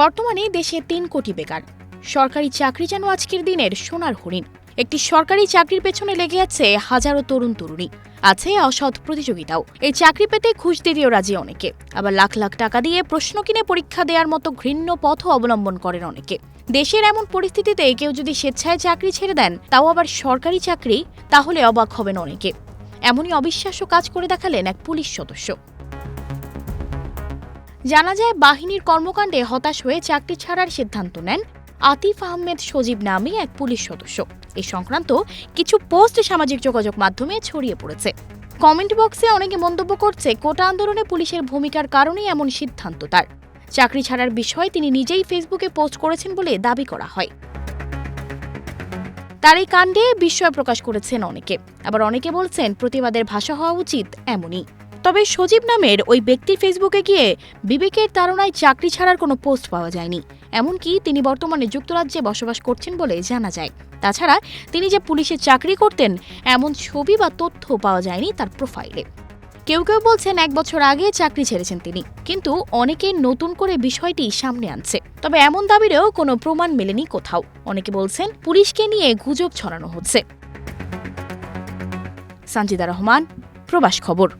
বর্তমানে দেশে তিন কোটি বেকার। সরকারি চাকরি যেন আজকের দিনের সোনার হরিণ। একটি সরকারি চাকরির পেছনে লেগে আছে হাজারো তরুণ তরুণী। আছে অসৎ প্রতিযোগিতাও। এই চাকরি পেতে ঘুষ দিতেও রাজি অনেকে। আবার লাখ লাখ টাকা দিয়ে প্রশ্ন কিনে পরীক্ষা দেওয়ার মতো ঘৃণ্য পথও অবলম্বন করেন অনেকে। দেশের এমন পরিস্থিতিতে কেউ যদি স্বেচ্ছায় চাকরি ছেড়ে দেন, তাও আবার সরকারি চাকরি, তাহলে অবাক হবেন অনেকে। এমনই অবিশ্বাস্য কাজ করে দেখালেন এক পুলিশ সদস্য। জানা যায় বাহিনীর কর্মকাণ্ডে হতাশ হয়ে চাকরি ছাড়ার সিদ্ধান্ত নেন আতিফ আহমেদ সজীব নামে এক পুলিশ সদস্য। এ সংক্রান্ত কিছু পোস্ট সামাজিক যোগাযোগ মাধ্যমে ছড়িয়ে পড়েছে। কমেন্ট বক্সে অনেকে মন্তব্য করছে, কোটা আন্দোলনে পুলিশের ভূমিকার কারণেই এমন সিদ্ধান্ত তার। চাকরি ছাড়ার বিষয়ে তিনি নিজেই ফেসবুকে পোস্ট করেছেন বলে দাবি করা হয়। তার এই কাণ্ডে বিস্ময় প্রকাশ করেছেন অনেকে। আবার অনেকে বলছেন, প্রতিবাদের ভাষা হওয়া উচিত এমনই। তবে সজীব নামের ওই ব্যক্তির ফেসবুকে গিয়ে বিবেকের তাড়নায় চাকরি ছাড়ার কোনো পোস্ট পাওয়া যায়নি। এমনকি তিনি বর্তমানে যুক্তরাজ্যে বসবাস করছেন বলে জানা যায়। তাছাড়া তিনি যে পুলিশে চাকরি করতেন, এমন ছবি বা তথ্য পাওয়া যায়নি তার প্রোফাইলে। কেউ কেউ বলছেন এক বছর আগে চাকরি ছেড়েছেন তিনি, কিন্তু অনেকে নতুন করে বিষয়টি সামনে আনছে। তবে এমন দাবিরও কোনো প্রমাণ মেলেনি কোথাও। অনেকে বলছেন পুলিশকে নিয়ে গুজব ছড়ানো হচ্ছে। সঞ্জিদা রহমান, প্রবাস খবর।